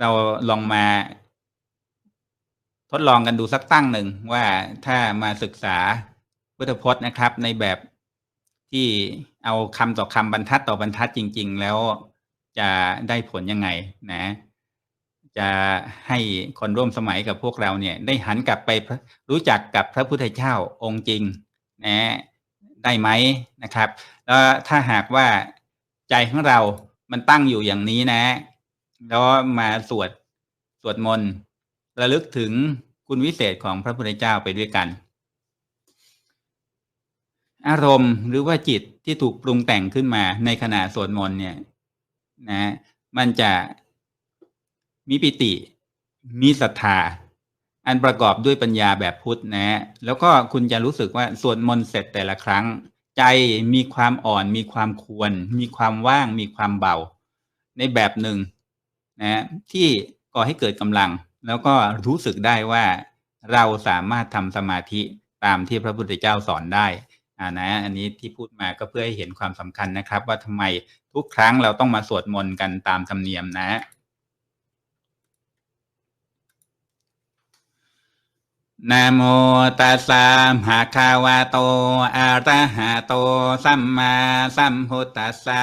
เราลองมาทดลองกันดูสักตั้งหนึ่งว่าถ้ามาศึกษาพุทธพจน์นะครับ ในแบบที่เอาคำต่อคำบรรทัดต่อบรรทัดจริง ๆ แล้วจะได้ผลยังไงนะ จะให้คนร่วมสมัยกับพวกเราเนี่ย ได้หันกลับไปรู้จักกับพระพุทธเจ้าองค์จริงนะได้ไหมนะครับ แล้วถ้าหากว่าใจของเรามันตั้งอยู่อย่างนี้นะ แล้วมาสวดสวดมนต์ระลึกถึงคุณวิเศษของพระพุทธเจ้าไปด้วยกัน อารมณ์หรือว่าจิตที่ถูกปรุงแต่งขึ้นมาในขณะสวดมนต์เนี่ยนะมันจะมีปิติ มีศรัทธา อันประกอบด้วยปัญญาแบบพุทธนะ แล้วก็คุณจะรู้สึกว่าสวดมนต์เสร็จแต่ละครั้ง ใจมีความอ่อน มีความควร มีความว่าง มีความเบา ในแบบหนึ่ง นะที่ก่อให้เกิดกำลัง แล้วก็รู้สึกได้ว่าเราสามารถทำสมาธิตามที่พระพุทธเจ้าสอนได้อ่านะอันนี้ที่พูดมาก็เพื่อให้เห็นความสำคัญนะครับ ว่าทำไมทุกครั้งเราต้องมาสวดมนต์กันตามธรรมเนียมนะนะโมตัสสะภะคะวะโตอะระหะโต สัมมาสัมพุทธัสสะ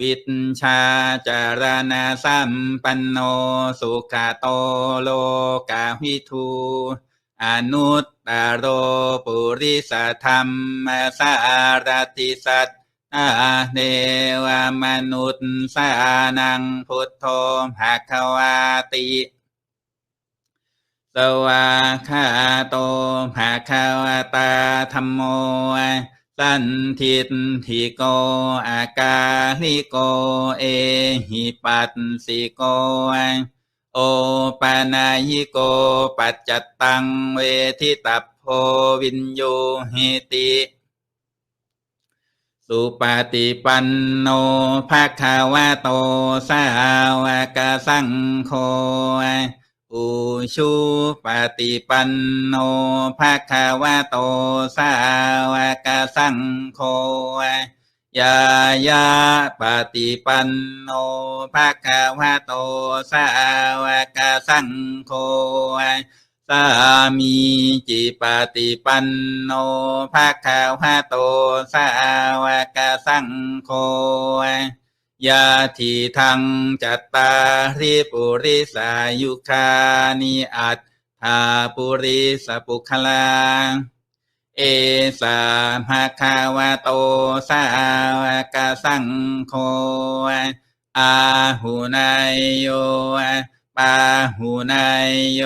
วิชาจารณาสัมปันโนสุขโตโลกาวิทูอนุตตโรปุริสธรรมสารติสัตอาเนวมนุษย์สานังพุทโธภะควาติ สวาคาโตภาคาวตาธรรมโม สันทิตทิโกอากาลิโกเอหิปัสสิโกโอปานายิโกปัจจตังเวทิตัพโพวินโยหิติสุปฏิปันโนภาคาวะโตสาวกสังโฆ อุชุปฏิปันโนภาคาวะโตสาวกสังโฆยายาปฏิปันโนภาคาวะโตสาวกสังโฆสามีจิปฏิปันโนภาคาวะโตสาวกสังโฆ ยาทีทังจัตตาริปุริสายุคานิอัตถาปุริสปุคลาเอสาภาคาวะโตสาวกสังโฆอาหูนายโยปาหูนายโย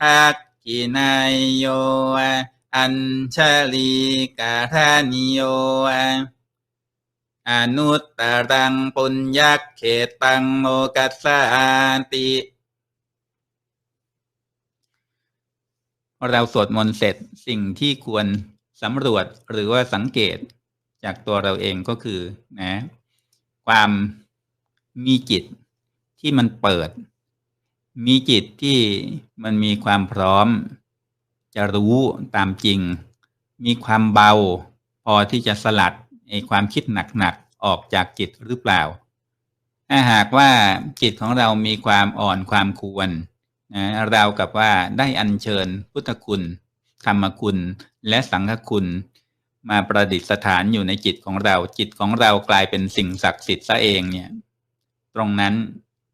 ทักกินายโย อัญชลีกาธานิโย อนุตตรังปุญญเขตังโมกัสสานติเราสวดมนต์เสร็จสิ่งที่ควรสำรวจหรือว่าสังเกตจากตัวเราเองก็คือนะความมีจิตที่มันเปิด มีจิตที่มันมีความพร้อม จะรู้ตามจริง มีความเบา พอที่จะสลัด ไอ้ความคิดหนักๆออกจากจิตหรือเปล่า ถ้าหากว่าจิตของเรามีความอ่อนความควรนะเรากับว่าได้อัญเชิญพุทธคุณ ธรรมคุณและสังฆคุณ มาประดิษฐานอยู่ในจิตของเรา จิตของเรากลายเป็นสิ่งศักดิ์สิทธิ์ซะเองเนี่ย ตรงนั้น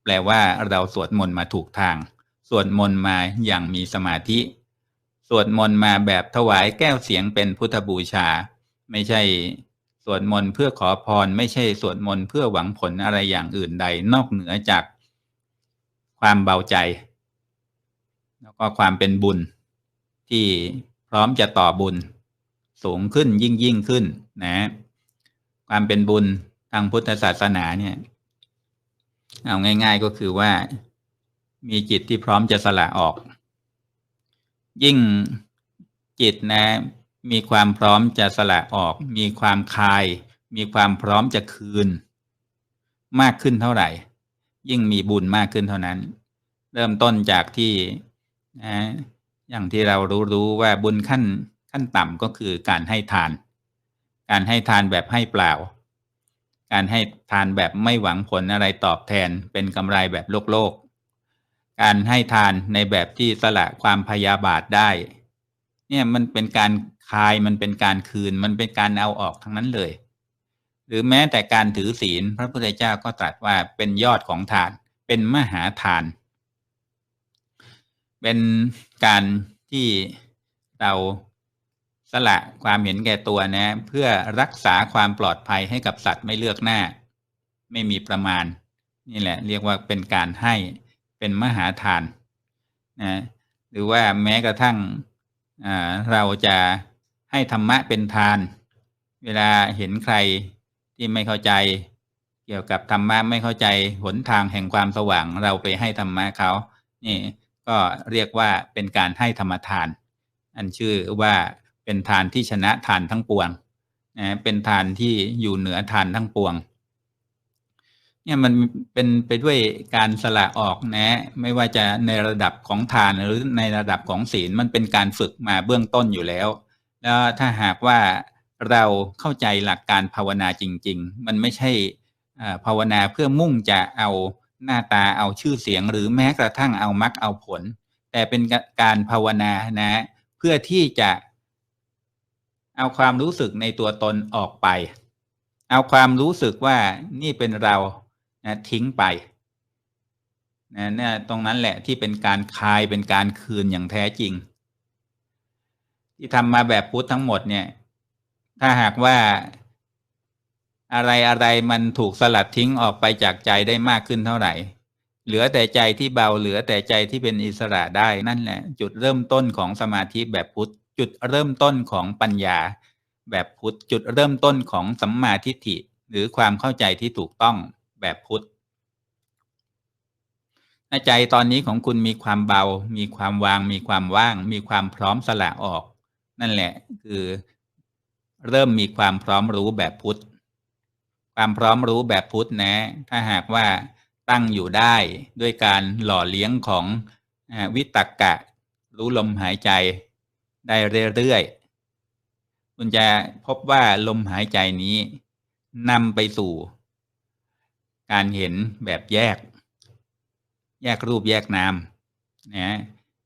แปลว่าเราสวดมนต์มาถูกทาง สวดมนต์มาอย่างมีสมาธิ สวดมนต์มาแบบถวายแก้วเสียงเป็นพุทธบูชา ไม่ใช่ วดมนต์เพื่อขอพร ไม่ใช่สวดมนต์เพื่อหวังผลอะไรอย่างอื่นใด นอกเหนือจากความเบาใจ แล้วก็ความเป็นบุญ ที่พร้อมจะต่อบุญ สูงขึ้นยิ่งยิ่งขึ้นนะ ความเป็นบุญทางพุทธศาสนาเนี่ย เอาง่าย ๆก็คือว่ามีจิตที่พร้อมจะสละออก ยิ่งจิตนะ มีความพร้อมจะสละออก มีความคาย มีความพร้อมจะคืน มากขึ้นเท่าไหร่ ยิ่งมีบุญมากขึ้นเท่านั้น เริ่มต้นจากที่นะอย่างที่เรารู้รู้ว่าบุญขั้นขั้นต่ำก็คือการให้ทาน การให้ทานแบบให้เปล่า การให้ทานแบบไม่หวังผลอะไรตอบแทนเป็นกำไรแบบโลกโลก การให้ทานในแบบที่สละความพยาบาทได้ เนี่ยมันเป็นการคายมันเป็นการคืน มันเป็นการเอาออกทั้งนั้นเลย หรือแม้แต่การถือศีล พระพุทธเจ้าก็ตรัสว่าเป็นยอดของทาน เป็นมหาทาน เป็นการที่เราสละความเห็นแก่ตัวนะ เพื่อรักษาความปลอดภัยให้กับสัตว์ไม่เลือกหน้า ไม่มีประมาณ นี่แหละ เรียกว่าเป็นการให้เป็นมหาทานนะหรือว่าแม้กระทั่ง เราจะให้ธรรมะเป็นทาน เวลาเห็นใครที่ไม่เข้าใจ เกี่ยวกับธรรมะไม่เข้าใจหนทางแห่งความสว่าง เราไปให้ธรรมะเขานี่ก็เรียกว่าเป็นการให้ธรรมทาน อันชื่อว่าเป็นทานที่ชนะทานทั้งปวงนะเป็นทานที่อยู่เหนือทานทั้งปวง เนี่ยมันเป็นไปด้วยการสละออกนะ ไม่ว่าจะในระดับของทานหรือในระดับของศีลมันเป็นการฝึกมาเบื้องต้นอยู่แล้ว แล้วถ้าหากว่าเราเข้าใจหลักการภาวนาจริง ๆ มันไม่ใช่ภาวนาเพื่อมุ่งจะเอาหน้าตาเอาชื่อเสียง หรือแม้กระทั่งเอามรรคเอาผล แต่เป็นการภาวนานะ เพื่อที่จะเอาความรู้สึกในตัวตนออกไป เอาความรู้สึกว่านี่เป็นเรา นะทิ้งไปนะเนี่ยตรงนั้นแหละที่เป็นการคายเป็นการคืนอย่างแท้จริง ที่ทำมาแบบพุทธทั้งหมดเนี่ย ถ้าหากว่าอะไรอะไรมันถูกสลัดทิ้งออกไปจากใจได้มากขึ้นเท่าไหร่ เหลือแต่ใจที่เบาเหลือแต่ใจที่เป็นอิสระได้นั่นแหละ จุดเริ่มต้นของสมาธิแบบพุทธจุดเริ่มต้นของปัญญา แบบพุทธจุดเริ่มต้นของสัมมาทิฏฐิหรือความเข้าใจที่ถูกต้อง แบบพุทธใจตอนนี้ของคุณมีความเบา มีความวาง มีความว่าง มีความพร้อมสละออก นั่นแหละ คือเริ่มมีความพร้อมรู้แบบพุทธ ความพร้อมรู้แบบพุทธนะ ถ้าหากว่าตั้งอยู่ได้ด้วยการหล่อเลี้ยงของวิตกกะ รู้ลมหายใจได้เรื่อยๆ คุณจะพบว่าลมหายใจนี้นำไปสู่ การเห็นแบบแยก แยกรูปแยกนามนะ